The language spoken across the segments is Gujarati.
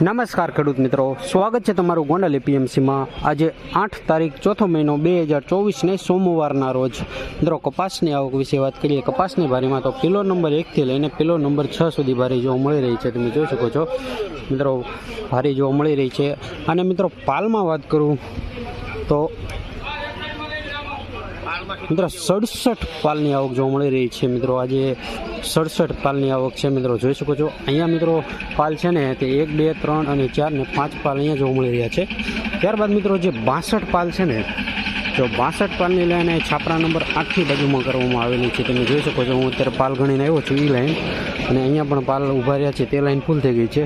નમસ્કાર ખેડૂત મિત્રો. સ્વાગત છે તમારું ગોંડલ એપીએમસીમાં. આજે આઠ તારીખ ચોથો મહિનો બે હજાર ચોવીસને સોમવારના રોજ. મિત્રો, કપાસની આવક વિશે વાત કરીએ. કપાસની ભારીમાં તો કિલો નંબર એકથી લઈને કિલો નંબર છ સુધી ભારી જોવા મળી રહી છે. તમે જોઈ શકો છો. મિત્રો, ભારી જોવા મળી રહી છે. અને મિત્રો, પાલમાં વાત કરું તો મિત્રો, સડસઠ પાલની આવક જોવા મળી રહી છે મિત્રો. આજે સડસઠ પાલની આવક છે મિત્રો. જોઈ શકો છો, અહીંયા મિત્રો પાલ છે ને તે એક, બે, ત્રણ અને ચાર ને પાંચ પાલ અહીંયા જોવા મળી રહ્યા છે. ત્યારબાદ મિત્રો, જે બાસઠ પાલ છે ને જો બાસઠ પાલની લાઈન એ છાપરા નંબર આઠની બાજુમાં કરવામાં આવેલી છે તમે જોઈ શકો છો હું અત્યારે પાલ ગણીને આવ્યો છું એ લાઈન અને અહીંયા પણ પાલ ઊભા રહ્યા છે તે લાઈન ફૂલ થઈ ગઈ છે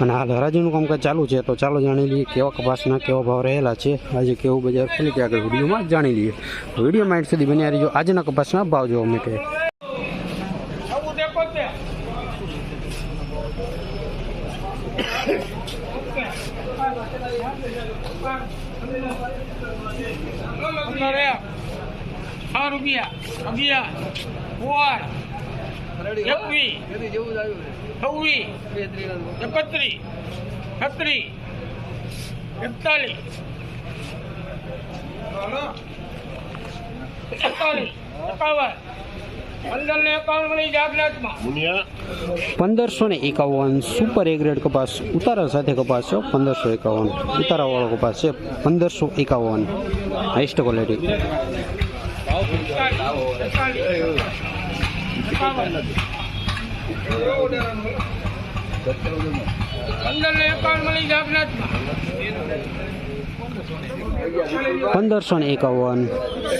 અને હાલ હરાજીનું કામકાજ ચાલુ છે તો ચાલો જાણી લઈએ કેવા કપાસના કેવા ભાવ રહેલા છે આજે કેવું બજાર ખુલે કે આગળ વિડીયોમાં જાણી લઈએ વીડિયો માઇન્ડ સુધી બન્યા રહીજો આજના કપાસના ભાવ જોવા માટે પંદર છ રૂપિયા અગિયાર સોળ એકવીસ છવ્વીસ એકત્રીસ છત્રીસ એકતાલીસ એકતાલીસ એકાવન પંદર ને એકાવન મળી જાગનાથમાં પંદરસો ને એકાવન સુપર એ ગ્રેડ કપાસ ઉતારા સાથે કપાસ છે. પંદરસો એકાવન ઉતારાવાળો કપાસ છે. પંદરસો એકાવન. હાઈસ્ટ ક્વોલિટી પંદરસો ને એકાવન.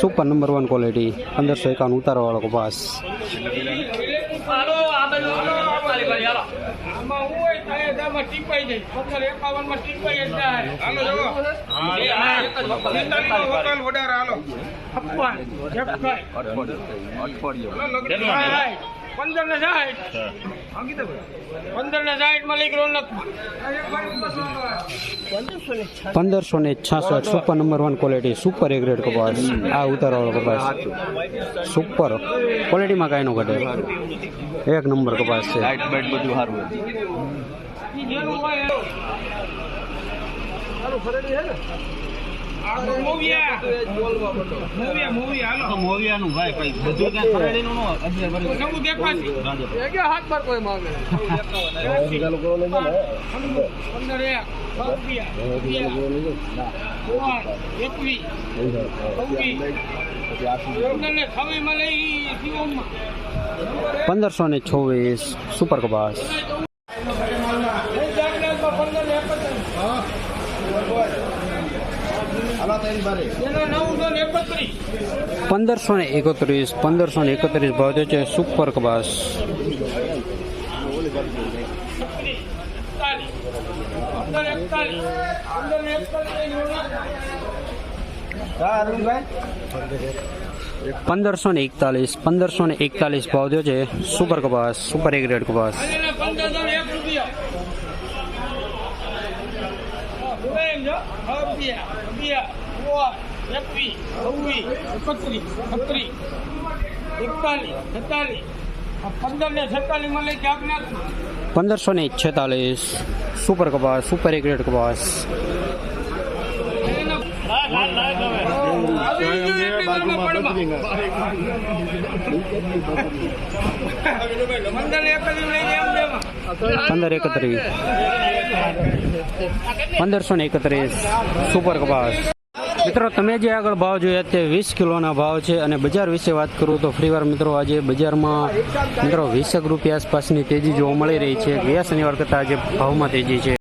સુપર નંબર વન ક્વોલિટી પંદરસો એકાવન ઉતારાવાળો કપાસ. બાજુ હાલો આમાં હું હોય તો આમાં ટીપાઈ જાય. પંદર એકાવનમાં ટીપાઈ જ જાય. હાલો જવો પંદર ને સાઠ પંદર ને સાઠમાં રોનક પંદરસો ને છાસઠ super number one quality super A grade કપાસ. આ ઉતારવાળો કપાસ. સુપર ક્વોલિટીમાં કાંઈ નો ઘટે. એક નંબર કપાસ છે. લાઇટ બાઇટ બધું સારું નો? પંદરસો ને છવ્વીસ સુપર કપાસ પંદર ને એકત્રીસ એનો નવસો ને એકત્રીસ પંદરસો ને એકત્રીસ, પંદરસો ને એકત્રીસ ભાવ થયો છે સુપર કપાસ. પંદરસો ને એકતાલીસ, પંદરસો ને એકતાલીસ ભાવ થયો છે સુપર કપાસ, સુપર એક રેડ કપાસ અને પંદરસો ને એક રૂપિયા એમ જો રૂપિયા અગિયાર સોળ એકવીસ છવ્વીસ એકત્રીસ છત્રીસ એકતાલીસ છેતાલીસ પંદર ને છેતાલીસમાં લઈ જાગનાથ પંદરસો ને છેતાલીસ. સુપર કપાસ સુપર એક કપાસ. પંદર એકત્રીસ. પંદરસો ને એકત્રીસ. સુપર કપાસ. મિત્રો, તમે જે આગળ ભાવ જોયા તે વીસ કિલોના ભાવ છે અને બજાર વિશે વાત કરું તો ફરીવાર મિત્રો, આજે બજારમાં મિત્રો, વીસેક રૂપિયા આસપાસની તેજી જોવા મળી રહી છે. ગયા શનિવાર કરતાં આજે ભાવમાં તેજી છે.